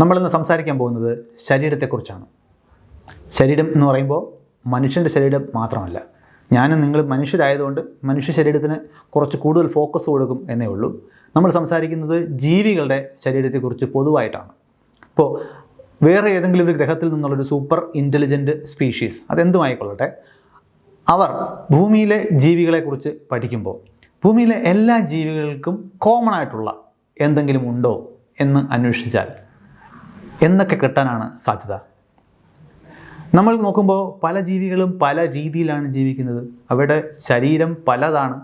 നമ്മളിന്ന് സംസാരിക്കാൻ പോകുന്നത് ശരീരത്തെക്കുറിച്ചാണ്. ശരീരം എന്ന് പറയുമ്പോൾ മനുഷ്യന്റെ ശരീരം മാത്രമല്ല. ഞാനും നിങ്ങൾ മനുഷ്യരായതുകൊണ്ട് മനുഷ്യ ശരീരത്തിന് കുറച്ച് കൂടുതൽ ഫോക്കസ് കൊടുക്കും എന്നേ ഉള്ളൂ. നമ്മൾ സംസാരിക്കുന്നത് ജീവികളുടെ ശരീരത്തെക്കുറിച്ച് പൊതുവായിട്ടാണ്. ഇപ്പോൾ വേറെ ഏതെങ്കിലും ഒരു ഗ്രഹത്തിൽ നിന്നുള്ളൊരു സൂപ്പർ ഇന്റലിജന്റ് സ്പീഷീസ് അതെന്തുമായിക്കൊള്ളട്ടെ? അവർ ഭൂമിയിലെ ജീവികളെക്കുറിച്ച് പഠിക്കുമ്പോൾ ഭൂമിയിലെ എല്ലാ ജീവികൾക്കും കോമൺ ആയിട്ടുള്ള എന്തെങ്കിലും ഉണ്ടോ എന്ന് അന്വേഷിച്ചാൽ എന്നൊക്കെ കിട്ടാനാണ് സാധ്യത. നമ്മൾ നോക്കുമ്പോൾ പല ജീവികളും പല രീതിയിലാണ് ജീവിക്കുന്നത്. അവരുടെ ശരീരം പലതാണ്.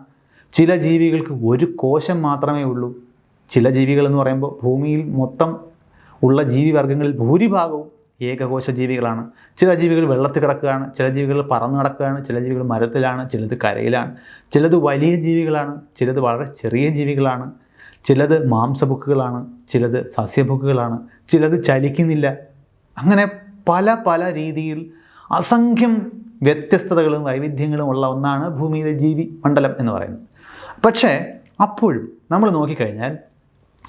ചില ജീവികൾക്ക് ഒരു കോശം മാത്രമേ ഉള്ളൂ. ചില ജീവികൾ എന്ന് പറയുമ്പോൾ ഭൂമിയിൽ മൊത്തം ഉള്ള ജീവിവർഗങ്ങളിൽ ഭൂരിഭാഗവും ഏകകോശ ജീവികളാണ്. ചില ജീവികൾ വെള്ളത്തിൽ കിടക്കുകയാണ് ചില ജീവികൾ പറന്നു കിടക്കുകയാണ് ചില ജീവികൾ മരത്തിലാണ് ചിലത് കരയിലാണ്. ചിലത് വലിയ ജീവികളാണ് ചിലത് വളരെ ചെറിയ ജീവികളാണ്. ചിലത് മാംസബുക്കുകളാണ് ചിലത് സസ്യബുക്കുകളാണ് ചിലത് ചലിക്കുന്നില്ല. അങ്ങനെ പല പല രീതിയിൽ അസംഖ്യം വ്യത്യസ്തതകളും വൈവിധ്യങ്ങളും ഉള്ള ഒന്നാണ് ഭൂമിയിലെ ജീവി മണ്ഡലം എന്ന് പറയുന്നത്. പക്ഷേ അപ്പോഴും നമ്മൾ നോക്കിക്കഴിഞ്ഞാൽ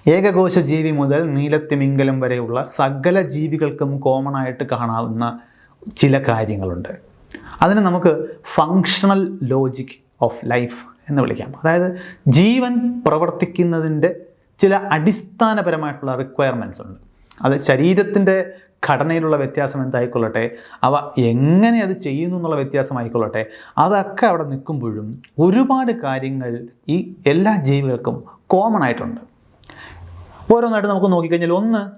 ഏകകോശ ജീവി മുതൽ നീലത്തിമിംഗലം വരെയുള്ള സകല ജീവികൾക്കും കോമൺ ആയിട്ട് കാണാവുന്ന ചില കാര്യങ്ങളുണ്ട്. അതിനെ നമുക്ക് ഫങ്ഷണൽ ലോജിക് ഓഫ് ലൈഫ് എന്ന് വിളിക്കാം. അതായത് ജീവൻ പ്രവർത്തിക്കുന്നതിന്റെ ചില അടിസ്ഥാനപരമായിട്ടുള്ള റിക്വയർമെന്റ്സ് ഉണ്ട്. അത് ശരീരത്തിന്റെ ഘടനയിലുള്ള വ്യത്യാസം എന്തായിക്കൊള്ളട്ടെ അവ എങ്ങനെ അത് ചെയ്യുന്നു എന്നുള്ള വ്യത്യാസമായിക്കൊള്ളട്ടെ അതൊക്കെ അവിടെ നിൽക്കുമ്പോഴും ഒരുപാട് കാര്യങ്ങൾ ഈ എല്ലാ ജീവികൾക്കും കോമൺ ആയിട്ടുണ്ട്. ഓരോന്നായിട്ട് നമുക്ക് നോക്കിക്കഴിഞ്ഞാൽ ഒന്ന്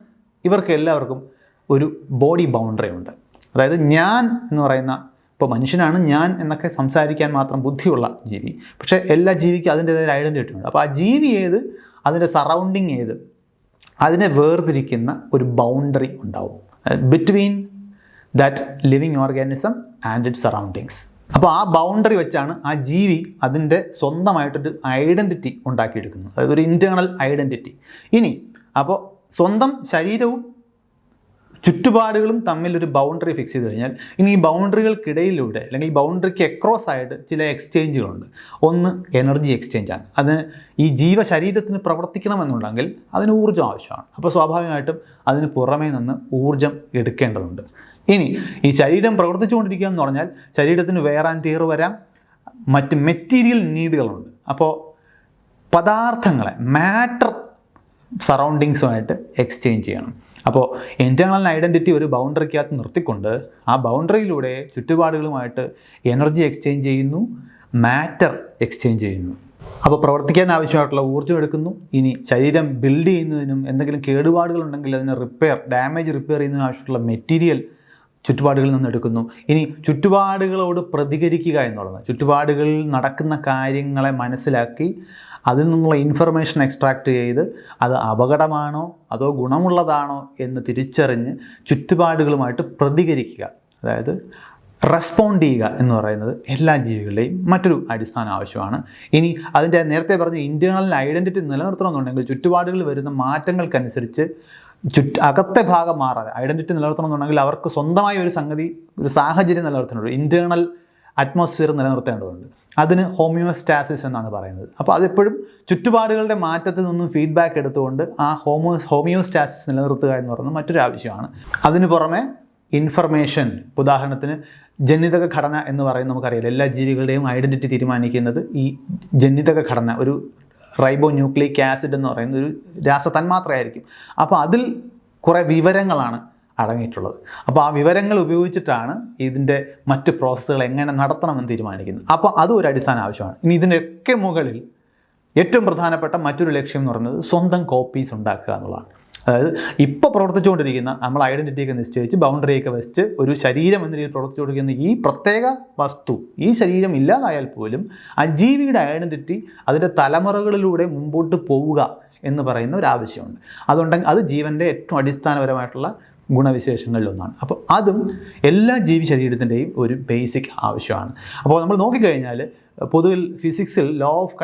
ഇവർക്ക് എല്ലാവർക്കും ഒരു ബോഡി ബൗണ്ടറി ഉണ്ട്. അതായത് ഞാൻ എന്ന് പറയുന്ന ഇപ്പോൾ മനുഷ്യനാണ് ഞാൻ എന്നൊക്കെ സംസാരിക്കാൻ മാത്രം ബുദ്ധിയുള്ള ജീവി. പക്ഷേ എല്ലാ ജീവിക്കും അതിന്റേതായ ഐഡന്റിറ്റി ഉണ്ട്. അപ്പോൾ ആ ജീവി ഏത്? അതിന്റെ സറൗണ്ടിങ് ഏത്? അതിനെ വേർതിരിക്കുന്ന ഒരു ബൗണ്ടറി ഉണ്ടാവും. Between that living organism and it surroundings അപ്പോൾ ആ ബൗണ്ടറി വെച്ചാണ് ആ ജീവി അതിന്റെ സ്വന്തമായിട്ടൊരു ഐഡന്റിറ്റി ഉണ്ടാക്കിയെടുക്കുന്നത്. അതായത് ഒരു ഇന്റേർണൽ ഐഡന്റിറ്റി ഇനി അപ്പോൾ സ്വന്തം ശരീരവും ചുറ്റുപാടുകളും തമ്മിൽ ഒരു ബൗണ്ടറി ഫിക്സ് ചെയ്ത് കഴിഞ്ഞാൽ ഇനി ഈ ബൗണ്ടറികൾക്കിടയിലൂടെ അല്ലെങ്കിൽ ബൗണ്ടറിക്ക് എക്രോസ് ആയിട്ട് ചില എക്സ്ചേഞ്ചുകളുണ്ട് ഒന്ന് എനർജി എക്സ്ചേഞ്ച് ആണ്. അതിന് ഈ ജീവശരീരത്തിന് പ്രവർത്തിക്കണമെന്നുണ്ടെങ്കിൽ അതിന് ഊർജം ആവശ്യമാണ്. അപ്പോൾ സ്വാഭാവികമായിട്ടും അതിന് പുറമേ നിന്ന് ഊർജം എടുക്കേണ്ടതുണ്ട്. ഇനി ഈ ശരീരം പ്രവർത്തിച്ചുകൊണ്ടിരിക്കുക എന്ന് പറഞ്ഞാൽ ശരീരത്തിന് വേറെ ആൻഡ് ടീർ വരാം. മറ്റ് മെറ്റീരിയൽ നീഡുകളുണ്ട് അപ്പോൾ പദാർത്ഥങ്ങളെ മാറ്റർ സറൗണ്ടിങ്സുമായിട്ട് എക്സ്ചേഞ്ച് ചെയ്യണം. അപ്പോൾ ഇന്റേർണൽ ഐഡന്റിറ്റി ഒരു ബൗണ്ടറിക്കകത്ത് നിർത്തിക്കൊണ്ട് ആ ബൗണ്ടറിയിലൂടെ ചുറ്റുപാടുകളുമായിട്ട് എനർജി എക്സ്ചേഞ്ച് ചെയ്യുന്നു മാറ്റർ എക്സ്ചേഞ്ച് ചെയ്യുന്നു. അപ്പോൾ പ്രവർത്തിക്കാൻ ആവശ്യമായിട്ടുള്ള ഊർജം എടുക്കുന്നു. ഇനി ശരീരം ബിൽഡ് ചെയ്യുന്നതിനും എന്തെങ്കിലും കേടുപാടുകളുണ്ടെങ്കിൽ അതിന് റിപ്പയർ ഡാമേജ് റിപ്പയർ ചെയ്യുന്നതിനും ആവശ്യമുള്ള മെറ്റീരിയൽ ചുറ്റുപാടുകളിൽ നിന്ന് എടുക്കുന്നു. ഇനി ചുറ്റുപാടുകളോട് പ്രതികരിക്കുക എന്നുള്ളത് ചുറ്റുപാടുകളിൽ നടക്കുന്ന കാര്യങ്ങളെ മനസ്സിലാക്കി അതിൽ നിന്നുള്ള ഇൻഫർമേഷൻ എക്സ്ട്രാക്ട് ചെയ്ത് അത് അപകടമാണോ അതോ ഗുണമുള്ളതാണോ എന്ന് തിരിച്ചറിഞ്ഞ് ചുറ്റുപാടുകളുമായിട്ട് പ്രതികരിക്കുക. അതായത് റെസ്പോണ്ട് ചെയ്യുക എന്ന് പറയുന്നത് എല്ലാ ജീവികളുടെയും മറ്റൊരു അടിസ്ഥാന ആവശ്യമാണ്. ഇനി അതിന്റെ നേരത്തെ പറഞ്ഞ ഇന്റേണൽ ഐഡന്റിറ്റി നിലനിർത്തണമെന്നുണ്ടെങ്കിൽ ചുറ്റുപാടുകളിൽ വരുന്ന മാറ്റങ്ങൾക്കനുസരിച്ച് ചുറ്റ് അകത്തെ ഭാഗം മാറാതെ ഐഡന്റിറ്റി നിലനിർത്തണമെന്നുണ്ടെങ്കിൽ അവർക്ക് സ്വന്തമായ ഒരു സംഗതി ഒരു സാഹചര്യം നിലനിർത്തേണ്ടതുണ്ട്. ഇന്റേണൽ അറ്റ്മോസ്ഫിയർ നിലനിർത്തേണ്ടതുണ്ട്. അതിന് ഹോമിയോസ്റ്റാസിസ് എന്നാണ് പറയുന്നത്. അപ്പോൾ അതെപ്പോഴും ചുറ്റുപാടുകളുടെ മാറ്റത്തിൽ നിന്നും ഫീഡ്ബാക്ക് എടുത്തുകൊണ്ട് ആ ഹോമോ ഹോമിയോസ്റ്റാസിസ് നിലനിർത്തുക എന്ന് പറയുന്നത് മറ്റൊരു ആവശ്യമാണ്. അതിന് പുറമെ ഇൻഫർമേഷൻ ഉദാഹരണത്തിന് ജനിതക ഘടന എന്ന് പറയുന്നത് നമുക്കറിയാം എല്ലാ ജീവികളുടെയും ഐഡന്റിറ്റി തീരുമാനിക്കുന്നത് ഈ ജനിതക ഘടന ഒരു റൈബോ ന്യൂക്ലിക് ആസിഡ് എന്ന് പറയുന്ന ഒരു രാസതന്മാത്രയായിരിക്കും അപ്പോൾ അതിൽ കുറേ വിവരങ്ങളാണ് അടങ്ങിയിട്ടുള്ളത്. അപ്പോൾ ആ വിവരങ്ങൾ ഉപയോഗിച്ചിട്ടാണ് ഇതിന്റെ മറ്റ് പ്രോസസ്സുകൾ എങ്ങനെ നടത്തണമെന്ന് തീരുമാനിക്കുന്നത്. അപ്പോൾ അതും ഒരു അടിസ്ഥാന ആവശ്യമാണ്. ഇനി ഇതിന്റെയൊക്കെ മുകളിൽ ഏറ്റവും പ്രധാനപ്പെട്ട മറ്റൊരു ലക്ഷ്യം എന്ന് പറയുന്നത് സ്വന്തം കോപ്പീസ് ഉണ്ടാക്കുക എന്നുള്ളതാണ്. അതായത് ഇപ്പോൾ പ്രവർത്തിച്ചുകൊണ്ടിരിക്കുന്ന നമ്മൾ ഐഡന്റിറ്റിയൊക്കെ നിശ്ചയിച്ച് ബൗണ്ടറിയൊക്കെ വെച്ച് ഒരു ശരീരം എന്ന രീതിയിൽ പ്രവർത്തിച്ചുകൊണ്ടിരിക്കുന്ന ഈ പ്രത്യേക വസ്തു ഈ ശരീരം ഇല്ലാതായാൽ പോലും ആ ജീവിയുടെ ഐഡന്റിറ്റി അതിന്റെ തലമുറകളിലൂടെ മുമ്പോട്ട് പോവുക എന്ന് പറയുന്ന ഒരു ആവശ്യമുണ്ട്. അതുണ്ടെങ്കിൽ അത് ജീവന്റെ ഏറ്റവും അടിസ്ഥാനപരമായിട്ടുള്ള ഗുണവിശേഷങ്ങളിലൊന്നാണ്. അപ്പോൾ അതും എല്ലാ ജീവി ശരീരത്തിന്റെയും ഒരു ബേസിക് ആവശ്യമാണ്. അപ്പോൾ നമ്മൾ നോക്കിക്കഴിഞ്ഞാൽ പൊതുവിൽ ഫിസിക്സിൽ ലോ ഓഫ്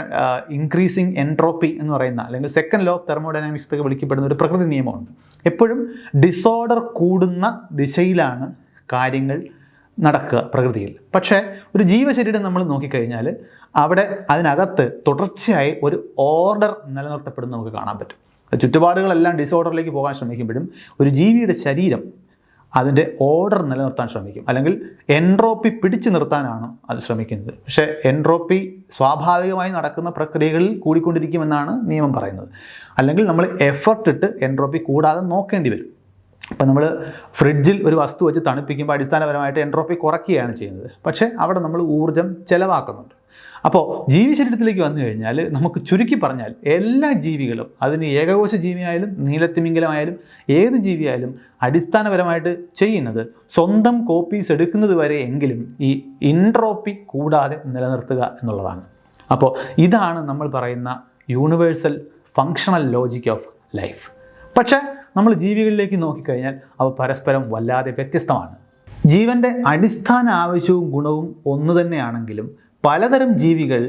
ഇൻക്രീസിങ് എൻട്രോപ്പി എന്ന് പറയുന്ന അല്ലെങ്കിൽ സെക്കൻഡ് ലോ ഓഫ് തെർമോഡൈനാമിക്സ് ഒക്കെ വിളിക്കപ്പെടുന്ന ഒരു പ്രകൃതി നിയമമുണ്ട്. എപ്പോഴും ഡിസോർഡർ കൂടുന്ന ദിശയിലാണ് കാര്യങ്ങൾ നടക്കുക പ്രകൃതിയിൽ. പക്ഷേ ഒരു ജീവശരീരം നമ്മൾ നോക്കിക്കഴിഞ്ഞാൽ അവിടെ അതിനകത്ത് തുടർച്ചയായി ഒരു ഓർഡർ നിലനിർത്തപ്പെടുന്ന നമുക്ക് കാണാൻ പറ്റും. ചുറ്റുപാടുകളെല്ലാം ഡിസോർഡറിലേക്ക് പോകാൻ ശ്രമിക്കുമ്പോഴും ഒരു ജീവിയുടെ ശരീരം അതിന്റെ ഓർഡർ നിലനിർത്താൻ ശ്രമിക്കും. അല്ലെങ്കിൽ എൻട്രോപ്പി പിടിച്ചു നിർത്താനാണ് അത് ശ്രമിക്കുന്നത്. പക്ഷേ എൻട്രോപ്പി സ്വാഭാവികമായി നടക്കുന്ന പ്രക്രിയകളിൽ കൂടിക്കൊണ്ടിരിക്കുമെന്നാണ് നിയമം പറയുന്നത്. അല്ലെങ്കിൽ നമ്മൾ എഫർട്ട് ഇട്ട് എൻട്രോപ്പി കൂടാതെ നോക്കേണ്ടി വരും. ഇപ്പം നമ്മൾ ഫ്രിഡ്ജിൽ ഒരു വസ്തു വെച്ച് തണുപ്പിക്കുമ്പോൾ അടിസ്ഥാനപരമായിട്ട് എൻട്രോപ്പി കുറയ്ക്കുകയാണ് ചെയ്യുന്നത്. പക്ഷേ അവിടെ നമ്മൾ ഊർജം ചിലവാക്കുന്നുണ്ട്. അപ്പോൾ ജീവിശരീരത്തിലേക്ക് വന്നു കഴിഞ്ഞാൽ നമുക്ക് ചുരുക്കി പറഞ്ഞാൽ എല്ലാ ജീവികളും അതിന് ഏകകോശ ജീവിയായാലും നീലത്തിമിംഗലമായാലും ഏത് ജീവിയായാലും അടിസ്ഥാനപരമായിട്ട് ചെയ്യുന്നത് സ്വന്തം കോപ്പീസ് എടുക്കുന്നത് വരെ എങ്കിലും ഈ ഇൻട്രോപ്പി കൂടാതെ നിലനിർത്തുക എന്നുള്ളതാണ്. അപ്പോൾ ഇതാണ് നമ്മൾ പറയുന്ന universal functional logic of life പക്ഷേ നമ്മൾ ജീവികളിലേക്ക് നോക്കിക്കഴിഞ്ഞാൽ അവ പരസ്പരം വല്ലാതെ വ്യത്യസ്തമാണ്. ജീവന്റെ അടിസ്ഥാന ആവശ്യവും ഗുണവും ഒന്നു തന്നെയാണെങ്കിലും പലതരം ജീവികൾ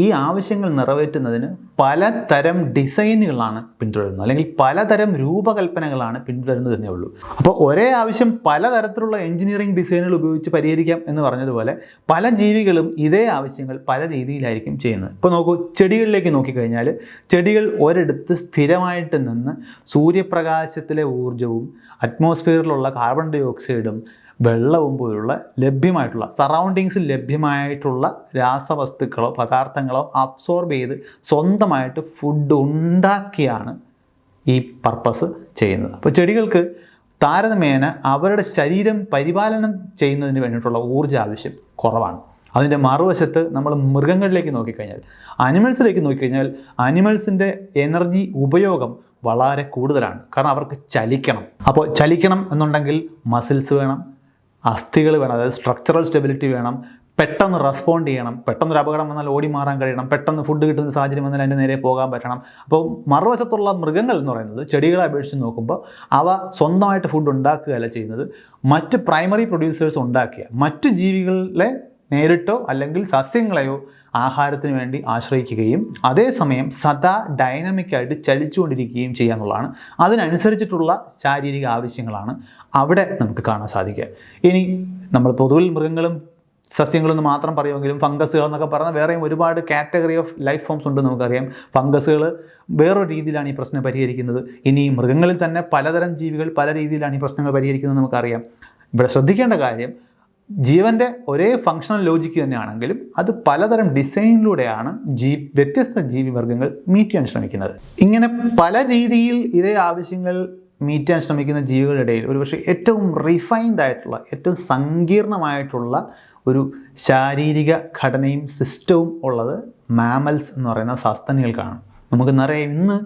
ഈ ആവശ്യങ്ങൾ നിറവേറ്റുന്നതിന് പലതരം ഡിസൈനുകളാണ് പിന്തുടരുന്നത്. അല്ലെങ്കിൽ പലതരം രൂപകൽപ്പനകളാണ് പിന്തുടരുന്നത് എന്നേ ഉള്ളൂ. അപ്പോൾ ഒരേ ആവശ്യം പലതരത്തിലുള്ള എഞ്ചിനീയറിംഗ് ഡിസൈനുകൾ ഉപയോഗിച്ച് പരിഹരിക്കാം എന്ന് പറഞ്ഞതുപോലെ പല ജീവികളും ഇതേ ആവശ്യങ്ങൾ പല രീതിയിലായിരിക്കും ചെയ്യുന്നത്. ഇപ്പോൾ നോക്കൂ ചെടികളിലേക്ക് നോക്കിക്കഴിഞ്ഞാൽ ചെടികൾ ഒരിടത്ത് സ്ഥിരമായിട്ട് നിന്ന് സൂര്യപ്രകാശത്തിലെ ഊർജവും അറ്റ്മോസ്ഫിയറിലുള്ള കാർബൺ ഡൈ ഓക്സൈഡും വെള്ളവും പോലുള്ള ലഭ്യമായിട്ടുള്ള സറൗണ്ടിങ്സിൽ ലഭ്യമായിട്ടുള്ള രാസവസ്തുക്കളോ പദാർത്ഥങ്ങളോ അബ്സോർബ് ചെയ്ത് സ്വന്തമായിട്ട് ഫുഡ് ഉണ്ടാക്കിയാണ് ഈ പർപ്പസ് ചെയ്യുന്നത്. അപ്പോൾ ചെടികൾക്ക് താരതമ്യേന അവരുടെ ശരീരം പരിപാലനം ചെയ്യുന്നതിന് വേണ്ടിയിട്ടുള്ള ഊർജ ആവശ്യം കുറവാണ്. അതിന്റെ മറുവശത്ത് നമ്മൾ മൃഗങ്ങളിലേക്ക് നോക്കിക്കഴിഞ്ഞാൽ അനിമൽസിലേക്ക് നോക്കിക്കഴിഞ്ഞാൽ അനിമൽസിന്റെ എനർജി ഉപയോഗം വളരെ കൂടുതലാണ്. കാരണം അവർക്ക് ചലിക്കണം. അപ്പോൾ ചലിക്കണം എന്നുണ്ടെങ്കിൽ മസിൽസ് വേണം അസ്ഥികൾ വേണം അതായത് സ്ട്രക്ചറൽ സ്റ്റെബിലിറ്റി വേണം പെട്ടെന്ന് റെസ്പോണ്ട് ചെയ്യണം പെട്ടെന്ന് ഒരു അപകടം വന്നാൽ ഓടി മാറാൻ കഴിയണം പെട്ടെന്ന് ഫുഡ് കിട്ടുന്ന സാഹചര്യം വന്നാൽ അതിന്റെ നേരെ പോകാൻ പറ്റണം. അപ്പോൾ മറുവശത്തുള്ള മൃഗങ്ങൾ എന്ന് പറയുന്നത് ചെടികളെ അപേക്ഷിച്ച് നോക്കുമ്പോൾ അവ സ്വന്തമായിട്ട് ഫുഡ് ഉണ്ടാക്കുകയല്ല ചെയ്യുന്നത്. മറ്റ് പ്രൈമറി പ്രൊഡ്യൂസേഴ്സ് ഉണ്ടാക്കിയ മറ്റ് ജീവികളെ നേരിട്ടോ അല്ലെങ്കിൽ സസ്യങ്ങളെയോ ആഹാരത്തിന് വേണ്ടി ആശ്രയിക്കുകയും അതേസമയം സദാ ഡൈനാമിക്കായിട്ട് ചലിച്ചുകൊണ്ടിരിക്കുകയും ചെയ്യുക എന്നുള്ളതാണ്. അതിനനുസരിച്ചിട്ടുള്ള ശാരീരിക ആവശ്യങ്ങളാണ് അവിടെ നമുക്ക് കാണാൻ സാധിക്കുക. ഇനി നമ്മൾ പൊതുവിൽ മൃഗങ്ങളും സസ്യങ്ങളെന്ന് മാത്രം പറയുമെങ്കിലും ഫംഗസുകൾ എന്നൊക്കെ പറഞ്ഞാൽ വേറെയും ഒരുപാട് കാറ്റഗറി ഓഫ് ലൈഫ് ഫോംസ് ഉണ്ട് നമുക്കറിയാം. ഫംഗസുകൾ വേറൊരു രീതിയിലാണ് ഈ പ്രശ്നം പരിഹരിക്കുന്നത്. ഇനി മൃഗങ്ങളിൽ തന്നെ പലതരം ജീവികൾ പല രീതിയിലാണ് ഈ പ്രശ്നങ്ങൾ പരിഹരിക്കുന്നത് നമുക്കറിയാം. ഇവിടെ ശ്രദ്ധിക്കേണ്ട കാര്യം ജീവന്റെ ഒരേ ഫങ്ഷണൽ ലോജിക്ക് തന്നെയാണെങ്കിലും അത് പലതരം ഡിസൈനിലൂടെയാണ് ജീ വ്യത്യസ്ത ജീവിവർഗങ്ങൾ മീറ്റ് ചെയ്യാൻ ശ്രമിക്കുന്നത്. ഇങ്ങനെ പല രീതിയിൽ ഇതേ ആവശ്യങ്ങൾ മീറ്റ് ചെയ്യാൻ ശ്രമിക്കുന്ന ജീവികളുടെ ഇടയിൽ ഒരുപക്ഷെ ഏറ്റവും റിഫൈൻഡ് ആയിട്ടുള്ള ഏറ്റവും സങ്കീർണമായിട്ടുള്ള ഒരു ശാരീരിക ഘടനയും സിസ്റ്റവും ഉള്ളത് മാമൽസ് എന്ന് പറയുന്ന സസ്തനികൾക്കാണ്. നമുക്ക് നിറയെ ഇന്ന്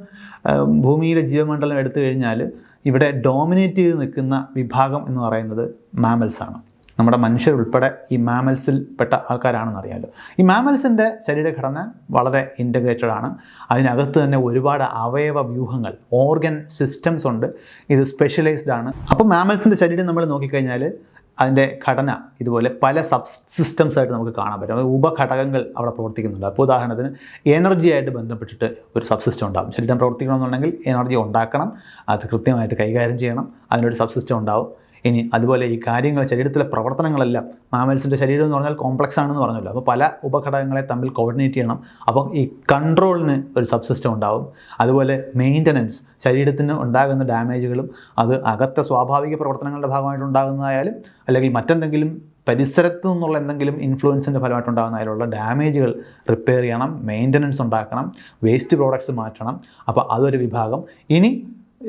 ഭൂമിയിലെ ജീവമണ്ഡലം എടുത്തു കഴിഞ്ഞാൽ ഇവിടെ ഡോമിനേറ്റ് ചെയ്ത് നിൽക്കുന്ന വിഭാഗം എന്ന് പറയുന്നത് മാമൽസാണ് നമ്മുടെ മനുഷ്യരുൾപ്പെടെ ഈ മാമൽസിൽ പെട്ട ആൾക്കാരാണെന്ന് അറിയാമല്ലോ ഈ മാമൽസിന്റെ ശരീരഘടന വളരെ ഇന്റഗ്രേറ്റഡ് ആണ്. അതിനകത്ത് തന്നെ ഒരുപാട് അവയവ വ്യൂഹങ്ങൾ ഓർഗൻ സിസ്റ്റംസ് ഉണ്ട്. ഇത് സ്പെഷ്യലൈസ്ഡ് ആണ്. അപ്പോൾ മാമൽസിന്റെ ശരീരം നമ്മൾ നോക്കിക്കഴിഞ്ഞാൽ അതിന്റെ ഘടന ഇതുപോലെ പല സബ് സിസ്റ്റംസ് ആയിട്ട് നമുക്ക് കാണാൻ പറ്റും. ഉപഘടകങ്ങൾ അവിടെ പ്രവർത്തിക്കുന്നുണ്ട്. അപ്പോൾ ഉദാഹരണത്തിന് എനർജി ആയിട്ട് ബന്ധപ്പെട്ടിട്ട് ഒരു സബ് സിസ്റ്റം ഉണ്ടാകും ശരീരം പ്രവർത്തിക്കണമെന്നുണ്ടെങ്കിൽ എനർജി ഉണ്ടാക്കണം. അത് കൃത്യമായിട്ട് കൈകാര്യം ചെയ്യണം. അതിനൊരു സബ് സിസ്റ്റം ഉണ്ടാവും. ഇനി അതുപോലെ ഈ കാര്യങ്ങൾ ശരീരത്തിലെ പ്രവർത്തനങ്ങളെല്ലാം മാമൽസിന്റെ ശരീരം എന്ന് പറഞ്ഞാൽ കോംപ്ലക്സ് ആണെന്ന് പറഞ്ഞല്ലോ. അപ്പോൾ പല ഉപഘടകങ്ങളെ തമ്മിൽ കോർഡിനേറ്റ് ചെയ്യണം. അപ്പം ഈ കൺട്രോളിന് ഒരു സബ് സിസ്റ്റം ഉണ്ടാവും. അതുപോലെ മെയിന്റനൻസ് ശരീരത്തിന് ഉണ്ടാകുന്ന ഡാമേജുകളും അത് അകത്തെ സ്വാഭാവിക പ്രവർത്തനങ്ങളുടെ ഭാഗമായിട്ട് ഉണ്ടാകുന്നതായാലും അല്ലെങ്കിൽ മറ്റെന്തെങ്കിലും പരിസരത്തു നിന്നുള്ള എന്തെങ്കിലും ഇൻഫ്ലുവൻസിന്റെ ഫലമായിട്ടുണ്ടാകുന്നതിലുള്ള ഡാമേജുകൾ റിപ്പയർ ചെയ്യണം മെയിന്റനൻസ് ഉണ്ടാക്കണം വേസ്റ്റ് പ്രോഡക്ട്സ് മാറ്റണം. അപ്പോൾ അതൊരു വിഭാഗം. ഇനി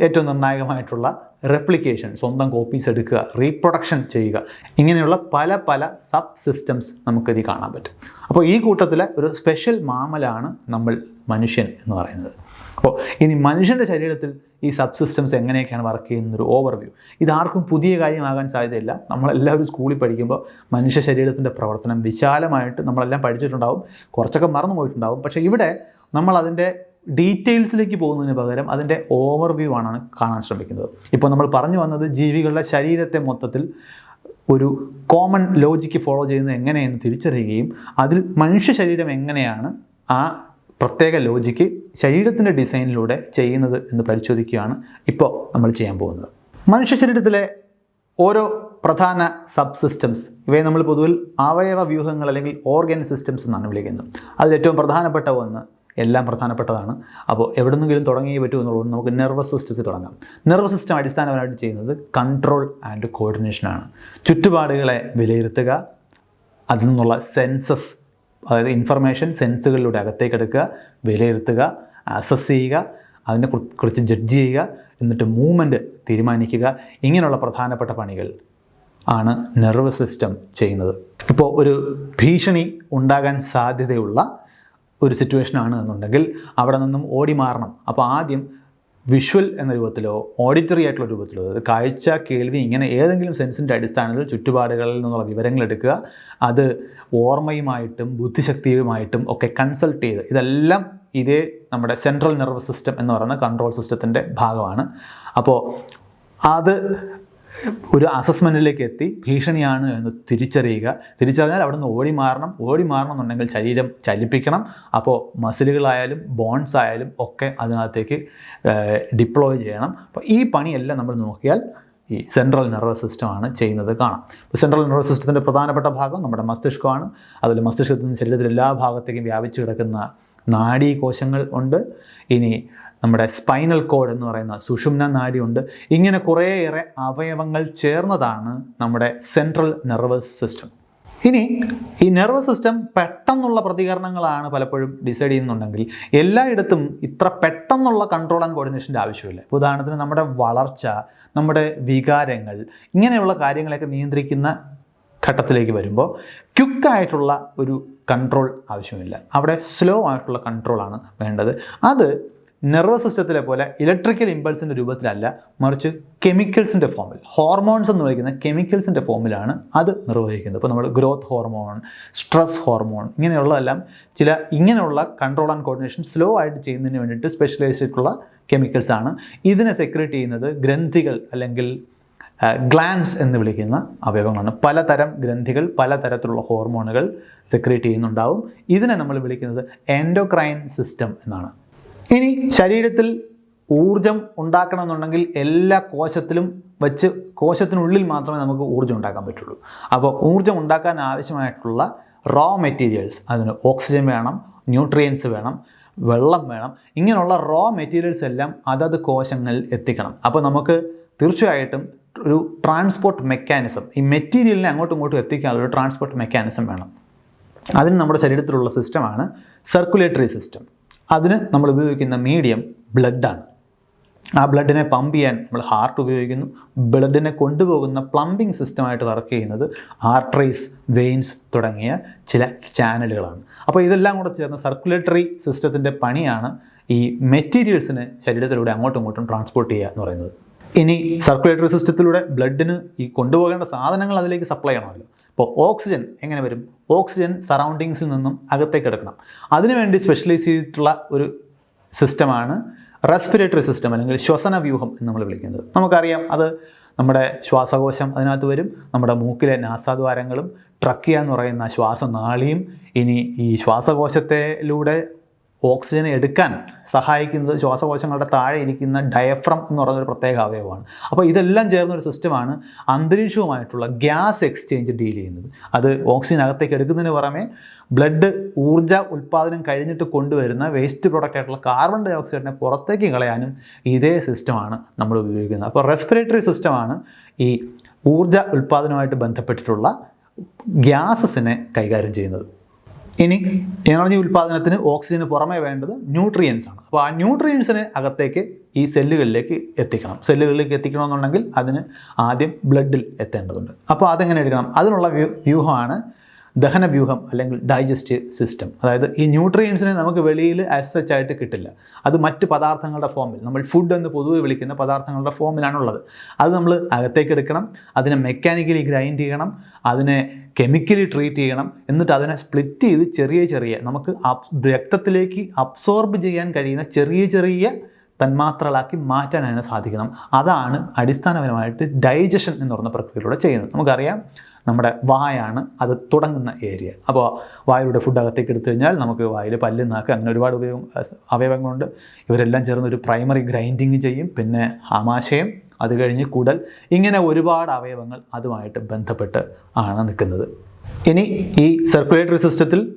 ഏറ്റവും നിർണായകമായിട്ടുള്ള റെപ്ലിക്കേഷൻ സ്വന്തം കോപ്പീസ് എടുക്കുക റീപ്രൊഡക്ഷൻ ചെയ്യുക ഇങ്ങനെയുള്ള പല പല സബ് സിസ്റ്റംസ് നമുക്കിത് കാണാൻ പറ്റും. അപ്പോൾ ഈ കൂട്ടത്തിലെ ഒരു സ്പെഷ്യൽ മാമലാണ് നമ്മൾ മനുഷ്യൻ എന്ന് പറയുന്നത്. അപ്പോൾ ഇനി മനുഷ്യന്റെ ശരീരത്തിൽ ഈ സബ് സിസ്റ്റംസ് എങ്ങനെയൊക്കെയാണ് വർക്ക് ചെയ്യുന്നൊരു ഓവർവ്യൂ ഇതാർക്കും പുതിയ കാര്യമാകാൻ സാധ്യതയില്ല. നമ്മളെല്ലാവരും സ്കൂളിൽ പഠിക്കുമ്പോൾ മനുഷ്യ ശരീരത്തിന്റെ പ്രവർത്തനം വിശാലമായിട്ട് നമ്മളെല്ലാം പഠിച്ചിട്ടുണ്ടാവും. കുറച്ചൊക്കെ മറന്നു പോയിട്ടുണ്ടാവും പക്ഷേ ഇവിടെ നമ്മൾ അതിന്റെ ഡീറ്റെയിൽസിലേക്ക് പോകുന്നതിന് പകരം അതിന്റെ ഓവർവ്യൂ ആണ് കാണാൻ ശ്രമിക്കുന്നത്. ഇപ്പോൾ നമ്മൾ പറഞ്ഞു വന്നത് ജീവികളുടെ ശരീരത്തെ മൊത്തത്തിൽ ഒരു കോമൺ ലോജിക്ക് ഫോളോ ചെയ്യുന്നത് എങ്ങനെയെന്ന് തിരിച്ചറിയുകയും അതിൽ മനുഷ്യ ശരീരം എങ്ങനെയാണ് ആ പ്രത്യേക ലോജിക്ക് ശരീരത്തിന്റെ ഡിസൈനിലൂടെ ചെയ്യുന്നത് എന്ന് പരിശോധിക്കുകയാണ് ഇപ്പോൾ നമ്മൾ ചെയ്യാൻ പോകുന്നത്. മനുഷ്യ ശരീരത്തിലെ ഓരോ പ്രധാന സബ് സിസ്റ്റംസ് ഇവയെ നമ്മൾ പൊതുവിൽ അവയവ വ്യൂഹങ്ങൾ അല്ലെങ്കിൽ ഓർഗൻ സിസ്റ്റംസ് എന്നാണ് വിളിക്കുന്നത്. അതിൽ ഏറ്റവും പ്രധാനപ്പെട്ട ഒന്ന് എല്ലാം പ്രധാനപ്പെട്ടതാണ്. അപ്പോൾ എവിടെ നിന്നെങ്കിലും തുടങ്ങിയേ പറ്റൂ എന്നുള്ളത് നമുക്ക് നെർവസ് സിസ്റ്റത്തിൽ തുടങ്ങാം. നെർവസ് സിസ്റ്റം അടിസ്ഥാനപരമായിട്ട് ചെയ്യുന്നത് കൺട്രോൾ ആൻഡ് കോർഡിനേഷനാണ് ചുറ്റുപാടുകളെ വിലയിരുത്തുക അതിൽ നിന്നുള്ള സെൻസസ് അതായത് ഇൻഫർമേഷൻ സെൻസുകളിലൂടെ അകത്തേക്ക് എടുക്കുക വിലയിരുത്തുക അസസ് ചെയ്യുക അതിനെ കുറി- കുറിച്ച് ജഡ്ജ് ചെയ്യുക എന്നിട്ട് മൂവ്മെന്റ് തീരുമാനിക്കുക ഇങ്ങനെയുള്ള പ്രധാനപ്പെട്ട പണികൾ ആണ് നെർവസ് സിസ്റ്റം ചെയ്യുന്നത്. ഇപ്പോൾ ഒരു ഭീഷണി ഉണ്ടാകാൻ സാധ്യതയുള്ള ഒരു സിറ്റുവേഷനാണ് എന്നുണ്ടെങ്കിൽ അവിടെ നിന്നും ഓടി മാറണം. അപ്പോൾ ആദ്യം വിഷ്വൽ എന്ന രൂപത്തിലോ ഓഡിറ്ററി ആയിട്ടുള്ള രൂപത്തിലോ അതായത് കാഴ്ച കേൾവി ഇങ്ങനെ ഏതെങ്കിലും സെൻസിന്റെ അടിസ്ഥാനത്തിൽ ചുറ്റുപാടുകളിൽ നിന്നുള്ള വിവരങ്ങൾ എടുക്കുക. അത് ഓർമ്മയുമായിട്ടും ബുദ്ധിശക്തിയുമായിട്ടും ഒക്കെ കൺസൾട്ട് ചെയ്ത് ഇതെല്ലാം ഇതേ നമ്മുടെ സെൻട്രൽ നെർവസ് സിസ്റ്റം എന്ന് പറയുന്ന കൺട്രോൾ സിസ്റ്റത്തിന്റെ ഭാഗമാണ്. അപ്പോൾ അത് ഒരു അസസ്മെന്റിലേക്ക് എത്തി. ഭീഷണിയാണ് എന്ന് തിരിച്ചറിയുക. തിരിച്ചറിഞ്ഞാൽ അവിടെ നിന്ന് ഓടി മാറണം. ഓടി മാറണം എന്നുണ്ടെങ്കിൽ ശരീരം ചലിപ്പിക്കണം. അപ്പോൾ മസിലുകളായാലും ബോൺസ് ആയാലും ഒക്കെ അതിനകത്തേക്ക് ഡിപ്ലോയ് ചെയ്യണം. അപ്പോൾ ഈ പണിയെല്ലാം നമ്മൾ നോക്കിയാൽ ഈ സെൻട്രൽ നെർവസ് സിസ്റ്റമാണ് ചെയ്യുന്നത് കാണാം. ഇപ്പോൾ സെൻട്രൽ നെർവസ് സിസ്റ്റത്തിന്റെ പ്രധാനപ്പെട്ട ഭാഗം നമ്മുടെ മസ്തിഷ്കമാണ്. അതുപോലെ മസ്തിഷ്കത്തിൽ നിന്ന് ശരീരത്തിൽ എല്ലാ ഭാഗത്തേക്കും വ്യാപിച്ചു കിടക്കുന്ന നാഡീ കോശങ്ങൾ ഉണ്ട്. ഇനി നമ്മുടെ സ്പൈനൽ കോഡ് എന്ന് പറയുന്ന സുഷുമ്ന നാഡിയുണ്ട്. ഇങ്ങനെ കുറേയേറെ അവയവങ്ങൾ ചേർന്നതാണ് നമ്മുടെ സെൻട്രൽ നെർവസ് സിസ്റ്റം. ഇനി ഈ നെർവസ് സിസ്റ്റം പെട്ടെന്നുള്ള പ്രതികരണങ്ങളാണ് പലപ്പോഴും ഡിസൈഡ് ചെയ്യുന്നുണ്ടെങ്കിൽ എല്ലായിടത്തും ഇത്ര പെട്ടെന്നുള്ള കൺട്രോൾ ആൻഡ് കോർഡിനേഷന്റെ ആവശ്യമില്ല. ഉദാഹരണത്തിന് നമ്മുടെ വളർച്ച നമ്മുടെ വികാരങ്ങൾ ഇങ്ങനെയുള്ള കാര്യങ്ങളെയൊക്കെ നിയന്ത്രിക്കുന്ന ഘട്ടത്തിലേക്ക് വരുമ്പോൾ ക്യുക്കായിട്ടുള്ള ഒരു കൺട്രോൾ ആവശ്യമില്ല. അവിടെ സ്ലോ ആയിട്ടുള്ള കൺട്രോളാണ് വേണ്ടത്. അത് നെർവസ് സിസ്റ്റത്തിലെ പോലെ ഇലക്ട്രിക്കൽ ഇമ്പൾസിന്റെ രൂപത്തിലല്ല മറിച്ച് കെമിക്കൽസിന്റെ ഫോമിൽ. ഹോർമോൺസ് എന്ന് വിളിക്കുന്ന കെമിക്കൽസിന്റെ ഫോമിലാണ് അത് നിർവഹിക്കുന്നത്. ഇപ്പോൾ നമ്മൾ ഗ്രോത്ത് ഹോർമോൺ സ്ട്രെസ് ഹോർമോൺ ഇങ്ങനെയുള്ളതെല്ലാം ചില ഇങ്ങനെയുള്ള കൺട്രോൾ ആൻഡ് കോർഡിനേഷൻ സ്ലോ ആയിട്ട് ചെയ്യുന്നതിന് വേണ്ടിയിട്ട് സ്പെഷ്യലൈസ് ആയിട്ടുള്ള കെമിക്കൽസാണ് ഇതിനെ സെക്രേറ്റ് ചെയ്യുന്നത് ഗ്രന്ഥികൾ അല്ലെങ്കിൽ ഗ്ലാൻസ് എന്ന് വിളിക്കുന്ന അവയവങ്ങളാണ്. പലതരം ഗ്രന്ഥികൾ പലതരത്തിലുള്ള ഹോർമോണുകൾ സെക്രേറ്റ് ചെയ്യുന്നുണ്ടാവും. ഇതിനെ നമ്മൾ വിളിക്കുന്നത് എൻഡോക്രൈൻ സിസ്റ്റം എന്നാണ്. ഇനി ശരീരത്തിൽ ഊർജം ഉണ്ടാക്കണമെന്നുണ്ടെങ്കിൽ എല്ലാ കോശത്തിലും വെച്ച് കോശത്തിനുള്ളിൽ മാത്രമേ നമുക്ക് ഊർജം ഉണ്ടാക്കാൻ പറ്റുള്ളൂ. അപ്പോൾ ഊർജം ഉണ്ടാക്കാൻ ആവശ്യമായിട്ടുള്ള റോ മെറ്റീരിയൽസ് അതിന് ഓക്സിജൻ വേണം ന്യൂട്രിയൻസ് വേണം വെള്ളം വേണം ഇങ്ങനെയുള്ള റോ മെറ്റീരിയൽസ് എല്ലാം അതത് കോശങ്ങളിൽ എത്തിക്കണം. അപ്പോൾ നമുക്ക് തീർച്ചയായിട്ടും ഒരു ട്രാൻസ്പോർട്ട് മെക്കാനിസം ഈ മെറ്റീരിയലിനെ അങ്ങോട്ടും ഇങ്ങോട്ടും എത്തിക്കാനുള്ള ഒരു ട്രാൻസ്പോർട്ട് മെക്കാനിസം വേണം. അതിന് നമ്മുടെ ശരീരത്തിലുള്ള സിസ്റ്റമാണ് സർക്കുലേറ്ററി സിസ്റ്റം അതിന് നമ്മൾ ഉപയോഗിക്കുന്ന മീഡിയം ബ്ലഡാണ് ആ ബ്ലഡിനെ പമ്പ് ചെയ്യാൻ നമ്മൾ ഹാർട്ട് ഉപയോഗിക്കുന്നു. ബ്ലഡിനെ കൊണ്ടുപോകുന്ന പ്ലംബിംഗ് സിസ്റ്റമായിട്ട് വർക്ക് ചെയ്യുന്നത് ആർട്ടറീസ് വെയിൻസ് തുടങ്ങിയ ചില ചാനലുകളാണ് അപ്പോൾ ഇതെല്ലാം കൂടെ ചേർന്ന സർക്കുലേറ്ററി സിസ്റ്റത്തിന്റെ പണിയാണ് ഈ മെറ്റീരിയൽസിനെ ശരീരത്തിലൂടെ അങ്ങോട്ടും ഇങ്ങോട്ടും ട്രാൻസ്പോർട്ട് ചെയ്യുക എന്ന് പറയുന്നത്. ഇനി സർക്കുലേറ്ററി സിസ്റ്റത്തിലൂടെ ബ്ലഡിന് ഈ കൊണ്ടുപോകേണ്ട സാധനങ്ങൾ അതിലേക്ക് സപ്ലൈ ചെയ്യണമല്ലോ. ഇപ്പോൾ ഓക്സിജൻ എങ്ങനെ വരും? ഓക്സിജൻ സറൗണ്ടിങ്സിൽ നിന്നും അകത്തേക്ക് എടുക്കണം. അതിനുവേണ്ടി സ്പെഷ്യലൈസ് ചെയ്തിട്ടുള്ള ഒരു സിസ്റ്റമാണ് റെസ്പിറേറ്ററി സിസ്റ്റം അല്ലെങ്കിൽ ശ്വസന വ്യൂഹം എന്ന് നമ്മൾ വിളിക്കുന്നത്. നമുക്കറിയാം അത് നമ്മുടെ ശ്വാസകോശം അതിനകത്ത് വരും നമ്മുടെ മൂക്കിലെ നാസാദ്വാരങ്ങളും ട്രക്കിയ എന്ന് പറയുന്ന ശ്വാസനാളിയും ഇനി ഈ ശ്വാസകോശത്തിലൂടെ ഓക്സിജൻ എടുക്കാൻ സഹായിക്കുന്നത് ശ്വാസകോശങ്ങളുടെ താഴെ ഇരിക്കുന്ന ഡയഫ്രം എന്ന് പറയുന്ന ഒരു പ്രത്യേക അവയവമാണ്. അപ്പോൾ ഇതെല്ലാം ചേർന്ന ഒരു സിസ്റ്റമാണ് അന്തരീക്ഷവുമായിട്ടുള്ള ഗ്യാസ് എക്സ്ചേഞ്ച് ഡീൽ ചെയ്യുന്നത്. അത് ഓക്സിജൻ അകത്തേക്ക് എടുക്കുന്നതിന് പുറമെ ബ്ലഡ് ഊർജ ഉൽപ്പാദനം കഴിഞ്ഞിട്ട് കൊണ്ടുവരുന്ന വേസ്റ്റ് പ്രൊഡക്റ്റ് ആയിട്ടുള്ള കാർബൺ ഡൈ ഓക്സൈഡിനെ പുറത്തേക്ക് കളയാനും ഇതേ സിസ്റ്റമാണ് നമ്മൾ ഉപയോഗിക്കുന്നത്. അപ്പോൾ റെസ്പിറേറ്ററി സിസ്റ്റമാണ് ഈ ഊർജ ഉൽപ്പാദനവുമായിട്ട് ബന്ധപ്പെട്ടിട്ടുള്ള ഗ്യാസസിനെ കൈകാര്യം ചെയ്യുന്നത്. ഇനി എനർജി ഉൽപ്പാദനത്തിന് ഓക്സിജന് പുറമേ വേണ്ടത് ന്യൂട്രിയൻസ് ആണ്. അപ്പോൾ ആ ന്യൂട്രിയൻസിനെ അകത്തേക്ക് ഈ സെല്ലുകളിലേക്ക് എത്തിക്കണം. സെല്ലുകളിലേക്ക് എത്തിക്കണമെന്നുണ്ടെങ്കിൽ അതിന് ആദ്യം ബ്ലഡിൽ എത്തേണ്ടതുണ്ട്. അപ്പോൾ അതെങ്ങനെ എടുക്കണം? അതിനുള്ള വ്യൂഹമാണ് ദഹനവ്യൂഹം അല്ലെങ്കിൽ ഡൈജസ്റ്റ് സിസ്റ്റം അതായത് ഈ ന്യൂട്രിയൻസിനെ നമുക്ക് വെളിയിൽ ആസ് സച്ച് ആയിട്ട് കിട്ടില്ല. അത് മറ്റ് പദാർത്ഥങ്ങളുടെ ഫോമിൽ നമ്മൾ ഫുഡ് എന്ന് പൊതുവെ വിളിക്കുന്ന പദാർത്ഥങ്ങളുടെ ഫോമിലാണുള്ളത് അത് നമ്മൾ അകത്തേക്ക് എടുക്കണം. അതിനെ മെക്കാനിക്കലി ഗ്രൈൻഡ് ചെയ്യണം. അതിനെ കെമിക്കലി ട്രീറ്റ് ചെയ്യണം. എന്നിട്ട് അതിനെ സ്പ്ലിറ്റ് ചെയ്ത് ചെറിയ ചെറിയ നമുക്ക് രക്തത്തിലേക്ക് അബ്സോർബ് ചെയ്യാൻ കഴിയുന്ന ചെറിയ ചെറിയ തന്മാത്രകളാക്കി മാറ്റാൻ അതിനെ സാധിക്കണം. അതാണ് അടിസ്ഥാനപരമായിട്ട് ഡൈജഷൻ എന്ന് പറയുന്ന പ്രക്രിയയിലൂടെ ചെയ്യുന്നത്. നമുക്കറിയാം നമ്മുടെ വായാണ് അത് തുടങ്ങുന്ന ഏരിയ അപ്പോൾ വായിലൂടെ ഫുഡ് അകത്തേക്ക് എടുത്തു കഴിഞ്ഞാൽ നമുക്ക് വായിൽ പല്ല് നാക്ക് അങ്ങനെ ഒരുപാട് ഉപയോഗം അവയവങ്ങളുണ്ട്. ഇവരെല്ലാം ചേർന്ന് ഒരു പ്രൈമറി ഗ്രൈൻഡിങ് ചെയ്യും. പിന്നെ ആമാശയം അത് കഴിഞ്ഞ് കുടൽ ഇങ്ങനെ ഒരുപാട് അവയവങ്ങൾ അതുമായിട്ട് ബന്ധപ്പെട്ട് ആണ് നിൽക്കുന്നത്. ഇനി ഈ സർക്കുലേറ്ററി സിസ്റ്റത്തിൽ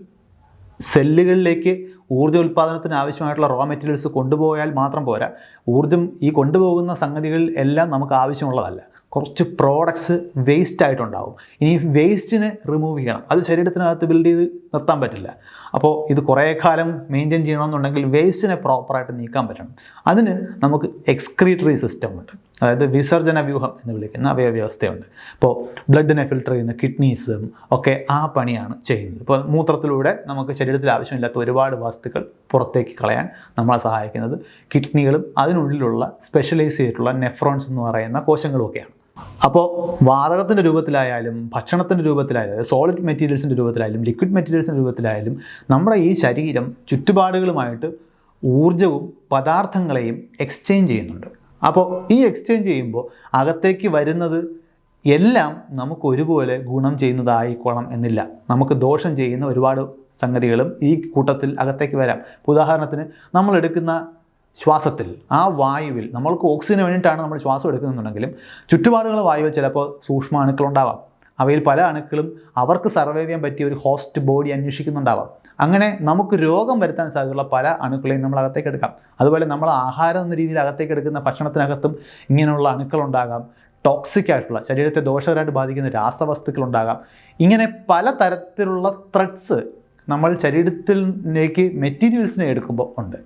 സെല്ലുകളിലേക്ക് ഊർജ ഉൽപ്പാദനത്തിന് ആവശ്യമായിട്ടുള്ള റോ മെറ്റീരിയൽസ് കൊണ്ടുപോയാൽ മാത്രം പോരാ. ഊർജം ഈ കൊണ്ടുപോകുന്ന സംഗതികൾ എല്ലാം നമുക്ക് ആവശ്യമുള്ളതല്ല. കുറച്ച് പ്രോഡക്ട്സ് വേസ്റ്റ് ആയിട്ടുണ്ടാവും. ഇനി വേസ്റ്റിനെ റിമൂവ് ചെയ്യണം. അത് ശരീരത്തിനകത്ത് ബിൽഡ് ചെയ്ത് നിർത്താൻ പറ്റില്ല. അപ്പോൾ ഇത് കുറേ കാലം മെയിന്റെയിൻ ചെയ്യണമെന്നുണ്ടെങ്കിൽ വേസ്റ്റിനെ പ്രോപ്പറായിട്ട് നീക്കാൻ പറ്റണം. അതിന് നമുക്ക് എക്സ്ക്രീറ്ററി സിസ്റ്റം ഉണ്ട്. അതായത് വിസർജന വ്യൂഹം എന്ന് വിളിക്കുന്ന അവയവ വ്യവസ്ഥയുണ്ട് ഇപ്പോൾ ബ്ലഡിനെ ഫിൽട്ടർ ചെയ്യുന്ന കിഡ്നീസും ഒക്കെ ആ പണിയാണ് ചെയ്യുന്നത്. ഇപ്പോൾ മൂത്രത്തിലൂടെ നമുക്ക് ശരീരത്തിൽ ആവശ്യമില്ലാത്ത ഒരുപാട് വസ്തുക്കൾ പുറത്തേക്ക് കളയാൻ നമ്മളെ സഹായിക്കുന്നത് കിഡ്നികളും അതിനുള്ളിലുള്ള സ്പെഷ്യലൈസ് ചെയ്തിട്ടുള്ള നെഫ്രോൺസ് എന്ന് പറയുന്ന കോശങ്ങളും ഒക്കെയാണ്. അപ്പോൾ വാതകത്തിന്റെ രൂപത്തിലായാലും ഭക്ഷണത്തിന്റെ രൂപത്തിലായാലും സോളിഡ് മെറ്റീരിയൽസിന്റെ രൂപത്തിലായാലും ലിക്വിഡ് മെറ്റീരിയൽസിന്റെ രൂപത്തിലായാലും നമ്മുടെ ഈ ശരീരം ചുറ്റുപാടുകളുമായിട്ട് ഊർജവും പദാർത്ഥങ്ങളെയും എക്സ്ചേഞ്ച് ചെയ്യുന്നുണ്ട്. അപ്പോൾ ഈ എക്സ്ചേഞ്ച് ചെയ്യുമ്പോൾ അകത്തേക്ക് വരുന്നത് എല്ലാം നമുക്ക് ഒരുപോലെ ഗുണം ചെയ്യുന്നതായിക്കോണം എന്നില്ല. നമുക്ക് ദോഷം ചെയ്യുന്ന ഒരുപാട് സംഗതികളും ഈ കൂട്ടത്തിൽ അകത്തേക്ക് വരാം. ഉദാഹരണത്തിന് നമ്മൾ എടുക്കുന്ന ശ്വാസത്തിൽ ആ വായുവിൽ നമ്മൾക്ക് ഓക്സിജന് വേണ്ടിയിട്ടാണ് നമ്മൾ ശ്വാസം എടുക്കുന്നുണ്ടെങ്കിലും ചുറ്റുപാടുകളുടെ വായുവിൽ ചിലപ്പോൾ സൂക്ഷ്മ അണുക്കളുണ്ടാവാം അവയിൽ പല അണുക്കളും അവർക്ക് സർവൈവ് ചെയ്യാൻ പറ്റിയ ഒരു ഹോസ്റ്റ് ബോഡി അന്വേഷിക്കുന്നുണ്ടാവാം. അങ്ങനെ നമുക്ക് രോഗം വരുത്താൻ സാധ്യതയുള്ള പല അണുക്കളെയും നമ്മൾ അകത്തേക്ക് എടുക്കാം. അതുപോലെ നമ്മൾ ആഹാരം എന്ന രീതിയിൽ അകത്തേക്ക് എടുക്കുന്ന ഭക്ഷണത്തിനകത്തും ഇങ്ങനെയുള്ള അണുക്കളുണ്ടാകാം ടോക്സിക് ആയിട്ടുള്ള ശരീരത്തെ ദോഷകരമായിട്ട് ബാധിക്കുന്ന രാസവസ്തുക്കളുണ്ടാകാം ഇങ്ങനെ പല തരത്തിലുള്ള ത്രെഡ്സ് നമ്മൾ ശരീരത്തിലേക്ക് മെറ്റീരിയൽസിനെ എടുക്കുമ്പോൾ ഉണ്ട്.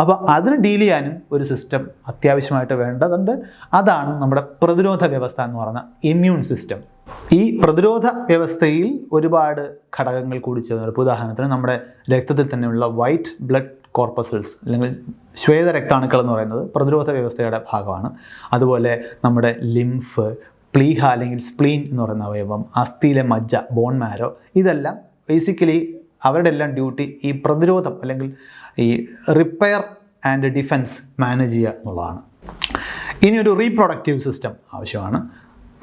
അപ്പോൾ അതിന് ഡീൽ ചെയ്യാനും ഒരു സിസ്റ്റം അത്യാവശ്യമായിട്ട് വേണ്ടതുണ്ട്. അതാണ് നമ്മുടെ പ്രതിരോധ വ്യവസ്ഥ എന്ന് പറയുന്ന ഇമ്മ്യൂൺ സിസ്റ്റം. ഈ പ്രതിരോധ വ്യവസ്ഥയിൽ ഒരുപാട് ഘടകങ്ങൾ കൂടി ചേർന്ന് ഇപ്പോൾ ഉദാഹരണത്തിന് നമ്മുടെ രക്തത്തിൽ തന്നെയുള്ള വൈറ്റ് ബ്ലഡ് കോർപ്പസൽസ് അല്ലെങ്കിൽ ശ്വേത രക്താണുക്കൾ എന്ന് പറയുന്നത് പ്രതിരോധ വ്യവസ്ഥയുടെ ഭാഗമാണ്. അതുപോലെ നമ്മുടെ ലിംഫ് പ്ലീഹ അല്ലെങ്കിൽ സ്പ്ലീൻ എന്ന് പറയുന്ന അവയവം അസ്ഥിയിലെ മജ്ജ ബോൺ മാരോ ഇതെല്ലാം ബേസിക്കലി അവരുടെ എല്ലാം ഡ്യൂട്ടി ഈ പ്രതിരോധം അല്ലെങ്കിൽ ഈ റിപ്പയർ ആൻഡ് ഡിഫെൻസ് മാനേജ് ചെയ്യുക എന്നുള്ളതാണ്. ഇനി ഒരു റീപ്രൊഡക്റ്റീവ് സിസ്റ്റം ആവശ്യമാണ്.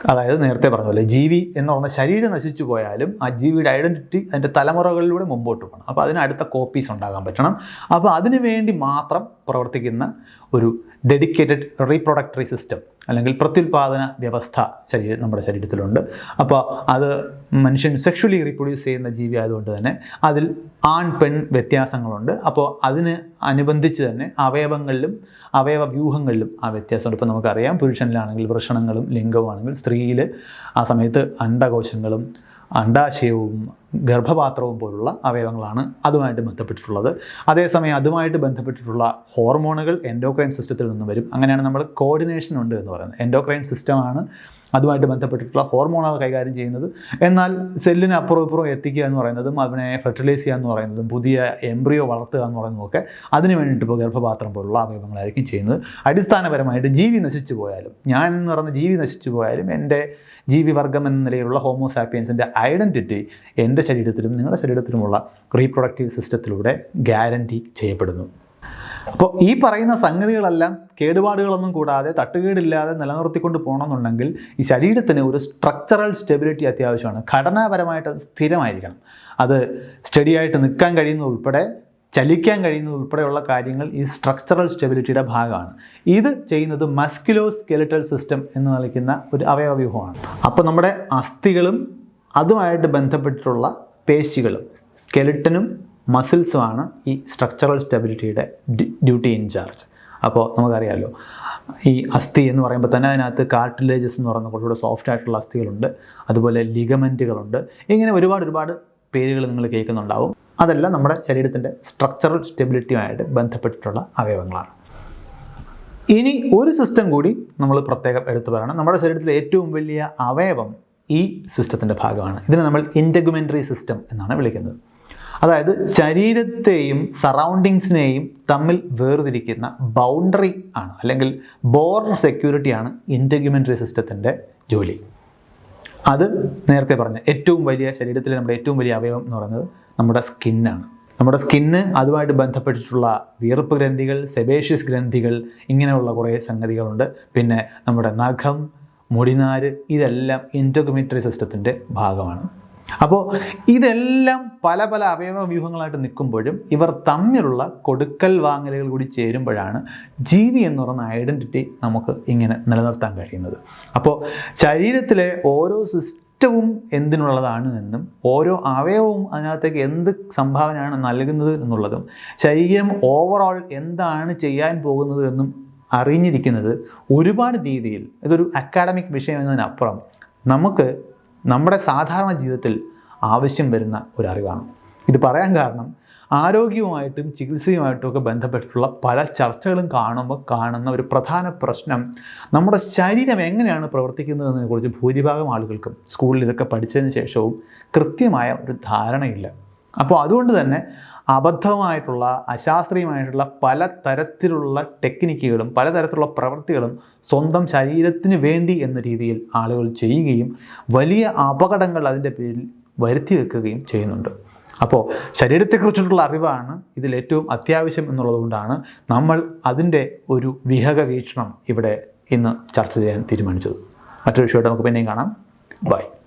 അതായത് നേരത്തെ പറഞ്ഞ പോലെ ജീവി എന്ന് പറഞ്ഞ ശരീരം നശിച്ചു പോയാലും ആ ജീവിയുടെ ഐഡന്റിറ്റി അതിന്റെ തലമുറകളിലൂടെ മുമ്പോട്ട് പോകണം. അപ്പോൾ അതിന് അടുത്ത കോപ്പീസ് ഉണ്ടാകാൻ പറ്റണം. അപ്പോൾ അതിനു വേണ്ടി മാത്രം പ്രവർത്തിക്കുന്ന ഒരു ഡെഡിക്കേറ്റഡ് റീപ്രൊഡക്റ്ററി സിസ്റ്റം അല്ലെങ്കിൽ പ്രത്യുൽപാദന വ്യവസ്ഥ ശരീര നമ്മുടെ ശരീരത്തിലുണ്ട്. അപ്പോൾ അത് മനുഷ്യൻ സെക്ഷുവലി റീപ്രൊഡ്യൂസ് ചെയ്യുന്ന ജീവി ആയതുകൊണ്ട് തന്നെ അതിൽ ആൺ പെൺ വ്യത്യാസങ്ങളുണ്ട്. അപ്പോൾ അതിന് അനുബന്ധിച്ച് തന്നെ അവയവങ്ങളിലും അവയവ വ്യൂഹങ്ങളിലും ആ വ്യത്യാസമുണ്ട്. ഇപ്പോൾ നമുക്കറിയാം പുരുഷനിലാണെങ്കിൽ വൃഷണങ്ങളും ലിംഗവുമാണെങ്കിൽ സ്ത്രീയിൽ ആ സമയത്ത് അണ്ടകോശങ്ങളും അണ്ടാശയവും ഗർഭപാത്രവും പോലുള്ള അവയവങ്ങളാണ് അതുമായിട്ട് ബന്ധപ്പെട്ടിട്ടുള്ളത്. അതേസമയം അതുമായിട്ട് ബന്ധപ്പെട്ടിട്ടുള്ള ഹോർമോണുകൾ എൻഡോക്രൈൻ സിസ്റ്റത്തിൽ നിന്ന് വരും. അങ്ങനെയാണ് നമ്മൾ കോർഡിനേഷൻ ഉണ്ട് എന്ന് പറയുന്നത്. എൻഡോക്രൈൻ സിസ്റ്റമാണ് അതുമായിട്ട് ബന്ധപ്പെട്ടിട്ടുള്ള ഹോർമോണുകൾ കൈകാര്യം ചെയ്യുന്നത്. എന്നാൽ സെല്ലിന് അപ്പുറം ഇപ്പുറം എത്തിക്കുക എന്ന് പറയുന്നതും അതിനെ ഫെർട്ടിലൈസ് ചെയ്യുക എന്ന് പറയുന്നതും പുതിയ എംബ്രിയോ വളർത്തുക എന്ന് പറയുന്നതൊക്കെ അതിന് വേണ്ടിയിട്ട് ഇപ്പോൾ ഗർഭപാത്രം പോലുള്ള അവയവങ്ങളായിരിക്കും ചെയ്യുന്നത്. അടിസ്ഥാനപരമായിട്ട് ജീവി നശിച്ചു പോയാലും ഞാൻ എന്ന് പറയുന്ന ജീവി നശിച്ചു പോയാലും എന്റെ ജീവിവർഗം എന്ന നിലയിലുള്ള ഹോമോസാപ്പിയൻസിന്റെ ഐഡന്റിറ്റി എന്റെ ശരീരത്തിലും നിങ്ങളുടെ ശരീരത്തിലുമുള്ള റീപ്രൊഡക്റ്റീവ് സിസ്റ്റത്തിലൂടെ ഗ്യാരന്റി ചെയ്യപ്പെടുന്നു. അപ്പോൾ ഈ പറയുന്ന സംഗതികളെല്ലാം കേടുപാടുകളൊന്നും കൂടാതെ തട്ടുകേടില്ലാതെ നിലനിർത്തിക്കൊണ്ട് പോകണമെന്നുണ്ടെങ്കിൽ ഈ ശരീരത്തിന് ഒരു സ്ട്രക്ചറൽ സ്റ്റെബിലിറ്റി അത്യാവശ്യമാണ്. ഘടനാപരമായിട്ട് അത് സ്ഥിരമായിരിക്കണം. അത് സ്റ്റഡി ആയിട്ട് നിൽക്കാൻ കഴിയുന്നതുൾപ്പെടെ ചലിക്കാൻ കഴിയുന്നത് ഉൾപ്പെടെയുള്ള കാര്യങ്ങൾ ഈ സ്ട്രക്ചറൽ സ്റ്റെബിലിറ്റിയുടെ ഭാഗമാണ്. ഇത് ചെയ്യുന്നത് മസ്കുലോ സ്കെലിറ്റൽ സിസ്റ്റം എന്ന് വിളിക്കുന്ന ഒരു അവയവ വ്യൂഹമാണ് അപ്പോൾ നമ്മുടെ അസ്ഥികളും അതുമായിട്ട് ബന്ധപ്പെട്ടിട്ടുള്ള പേശികളും സ്കെലിറ്റനും മസിൽസുമാണ് ഈ സ്ട്രക്ചറൽ സ്റ്റെബിലിറ്റിയുടെ ഡ്യൂട്ടി ഇൻചാർജ് അപ്പോൾ നമുക്കറിയാമല്ലോ ഈ അസ്ഥി എന്ന് പറയുമ്പോൾ തന്നെ അതിനകത്ത് കാർട്ടിലേജസ് എന്ന് പറയുന്ന കുറച്ചുകൂടെ സോഫ്റ്റ് ആയിട്ടുള്ള അസ്ഥികളുണ്ട് അതുപോലെ ലിഗമെന്റുകളുണ്ട്. ഇങ്ങനെ ഒരുപാട് ഒരുപാട് പേരുകൾ നിങ്ങൾ കേൾക്കുന്നുണ്ടാവും. അതെല്ലാം നമ്മുടെ ശരീരത്തിന്റെ സ്ട്രക്ചറൽ സ്റ്റെബിലിറ്റിയുമായിട്ട് ബന്ധപ്പെട്ടിട്ടുള്ള അവയവങ്ങളാണ്. ഇനി ഒരു സിസ്റ്റം കൂടി നമ്മൾ പ്രത്യേകം എടുത്തു പറയണം. നമ്മുടെ ശരീരത്തിലെ ഏറ്റവും വലിയ അവയവം ഈ സിസ്റ്റത്തിന്റെ ഭാഗമാണ്. ഇതിനെ നമ്മൾ ഇന്റഗുമെന്ററി സിസ്റ്റം എന്നാണ് വിളിക്കുന്നത്. അതായത് ശരീരത്തെയും സറൗണ്ടിങ്സിനെയും തമ്മിൽ വേർതിരിക്കുന്ന ബൗണ്ടറി ആണ് അല്ലെങ്കിൽ ബോർഡർ സെക്യൂരിറ്റിയാണ് ഇന്റഗ്യുമെന്ററി സിസ്റ്റത്തിന്റെ ജോലി. അത് നേരത്തെ പറഞ്ഞ ഏറ്റവും വലിയ ശരീരത്തിലെ നമ്മുടെ ഏറ്റവും വലിയ അവയവം എന്ന് പറയുന്നത് നമ്മുടെ സ്കിന്നാണ് നമ്മുടെ സ്കിന്ന് അതുമായിട്ട് ബന്ധപ്പെട്ടിട്ടുള്ള വിയർപ്പ് ഗ്രന്ഥികൾ സെബേഷ്യസ് ഗ്രന്ഥികൾ ഇങ്ങനെയുള്ള കുറേ സംഗതികളുണ്ട്. പിന്നെ നമ്മുടെ നഖം മുടിനാര് ഇതെല്ലാം ഇന്റോഗമിറ്ററി സിസ്റ്റത്തിന്റെ ഭാഗമാണ്. അപ്പോൾ ഇതെല്ലാം പല പല അവയവ വ്യൂഹങ്ങളായിട്ട് നിൽക്കുമ്പോഴും ഇവർ തമ്മിലുള്ള കൊടുക്കൽ വാങ്ങലുകൾ കൂടി ചേരുമ്പോഴാണ് ജീവി എന്ന് പറയുന്ന ഐഡന്റിറ്റി നമുക്ക് ഇങ്ങനെ നിലനിർത്താൻ കഴിയുന്നത്. അപ്പോൾ ശരീരത്തിലെ ഓരോ സിസ്റ്റവും എന്തിനുള്ളതാണ് എന്നും ഓരോ അവയവവും അതിനകത്തേക്ക് എന്ത് സംഭാവനയാണ് നൽകുന്നത് എന്നുള്ളതും ശരീരം ഓവറോൾ എന്താണ് ചെയ്യാൻ പോകുന്നത് എന്നും അറിഞ്ഞിരിക്കുന്നത് ഒരുപാട് രീതിയിൽ ഇതൊരു അക്കാഡമിക് വിഷയം എന്നതിനപ്പുറം നമുക്ക് നമ്മുടെ സാധാരണ ജീവിതത്തിൽ ആവശ്യം വരുന്ന ഒരു അറിവാണ്. ഇത് പറയാൻ കാരണം ആരോഗ്യവുമായിട്ടും ചികിത്സയുമായിട്ടും ഒക്കെ ബന്ധപ്പെട്ടിട്ടുള്ള പല ചർച്ചകളും കാണുമ്പോൾ കാണുന്ന ഒരു പ്രധാന പ്രശ്നം നമ്മുടെ ശരീരം എങ്ങനെയാണ് പ്രവർത്തിക്കുന്നതെന്നതിനെക്കുറിച്ച് ഭൂരിഭാഗം ആളുകൾക്കും സ്കൂളിൽ ഇതൊക്കെ പഠിച്ചതിന് ശേഷവും കൃത്യമായ ഒരു ധാരണയില്ല. അപ്പോൾ അതുകൊണ്ട് തന്നെ അബദ്ധമായിട്ടുള്ള അശാസ്ത്രീയമായിട്ടുള്ള പല തരത്തിലുള്ള ടെക്നിക്കുകളും പലതരത്തിലുള്ള പ്രവൃത്തികളും സ്വന്തം ശരീരത്തിന് വേണ്ടി എന്ന രീതിയിൽ ആളുകൾ ചെയ്യുകയും വലിയ അപകടങ്ങൾ അതിന്റെ പേരിൽ വരുത്തി വെക്കുകയും ചെയ്യുന്നുണ്ട്. അപ്പോൾ ശരീരത്തെക്കുറിച്ചിട്ടുള്ള അറിവാണ് ഇതിൽ ഏറ്റവും അത്യാവശ്യം എന്നുള്ളതുകൊണ്ടാണ് നമ്മൾ അതിന്റെ ഒരു വിഹക വീക്ഷണം ഇവിടെ ഇന്ന് ചർച്ച ചെയ്യാൻ തീരുമാനിച്ചത്. മറ്റൊരു വിഷയമായിട്ട് നമുക്ക് പിന്നെയും കാണാം. ബൈ.